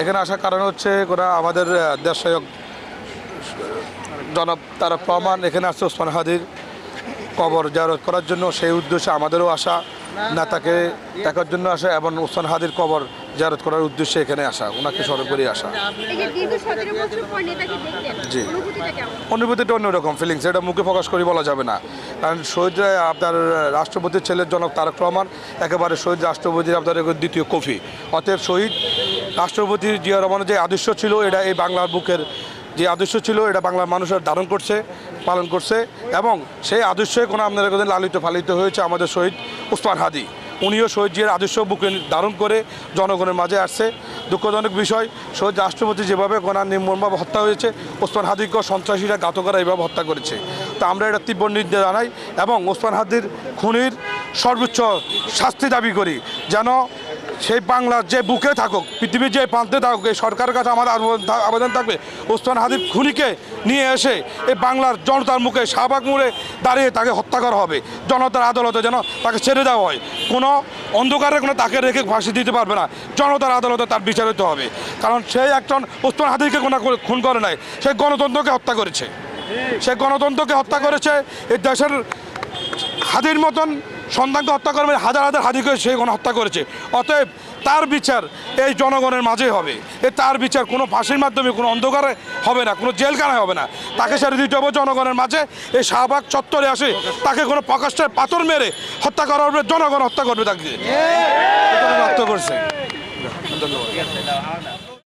এখানে আসার কারণ হচ্ছে ওরা আমাদের আহ, দেশনায়ক জনাব তারা প্রমাণ এখানে আসছে ওসমান হাদির কবর জারত করার জন্য। সেই উদ্দেশ্যে আমাদেরও আসা নেতাকে দেখার জন্য আসা এবং ওসমান হাদির কবর জারত করার উদ্দেশ্যে এখানে আসা ওনাকে স্মরণ করে আসা। জি। অনুভূতিটা অন্যরকম ফিলিংস এটা মুখে প্রকাশ করে বলা যাবে না। কারণ শহীদ আপনার রাষ্ট্রপতির ছেলের জনক তারক রহমান একেবারে শহীদ রাষ্ট্রপতির আপনার দ্বিতীয় কফি। অতএব শহীদ রাষ্ট্রপতি জিয়া রহমানের যে আদর্শ ছিল, এটা এই বাংলার বুকের যে আদর্শ ছিল, এটা বাংলার মানুষের ধারণ করছে, পালন করছে এবং সেই আদর্শে কোনো আপনাদের কাছে লালিত ফালিত হয়েছে আমাদের শহীদ উসমান হাদি। উনিও শহীদ জিয়ার আদর্শ বুকে ধারণ করে জনগণের মাঝে আসছে। দুঃখজনক বিষয়, শহীদ রাষ্ট্রপতি যেভাবে কোনার নির্মমভাবে হত্যা হয়েছে, ওসমান হাদিকে সন্ত্রাসীরা ঘাতকরা এইভাবে হত্যা করেছে। তা আমরা এটা তীব্র নির্দেশ জানাই এবং ওসমান হাদির খুনির সর্বোচ্চ শাস্তি দাবি করি, যেন সেই বাংলার যে বুকে থাকুক পৃথিবীর যে প্রান্তে থাকুক, এই সরকারের কাছে আমাদের আবেদন থাকবে। ওসমান হাদির খুনিকে নিয়ে এসে এই বাংলার জনতার মুখে শাহবাগ মুড়ে দাঁড়িয়ে তাকে হত্যা করা হবে। জনতার আদালতে যেন তাকে ছেড়ে দেওয়া হয়। কোনো অন্ধকারে কোনো তাকে রেখে ফাঁসি দিতে পারবে না। জনতার আদালতে তার বিচার হতে হবে। কারণ সেই একজন ওসমান হাদিকে কোনো খুন করে নাই। সে গণতন্ত্রকে হত্যা করেছে। সে গণতন্ত্রকে হত্যা করেছে। এই দেশের হাদির মতন সন্তানকে হত্যা করবে হাজার হাজার হাদিকে সে কোনো হত্যা করেছে। অতএব তার বিচার এই জনগণের মাঝে হবে। এ তার বিচার কোনো ফাঁসির মাধ্যমে কোনো অন্ধকারে হবে না কোনো জেলখানায় হবে না। তাকে ছেড়ে দিতে হবে জনগণের মাঝে। এই শাহবাগ চত্বরে আসে তাকে কোনো প্রকাশ্যে পাথর মেরে হত্যা করা হবে জনগণ হত্যা করবে তাকে। হত্যা করছে। ধন্যবাদ।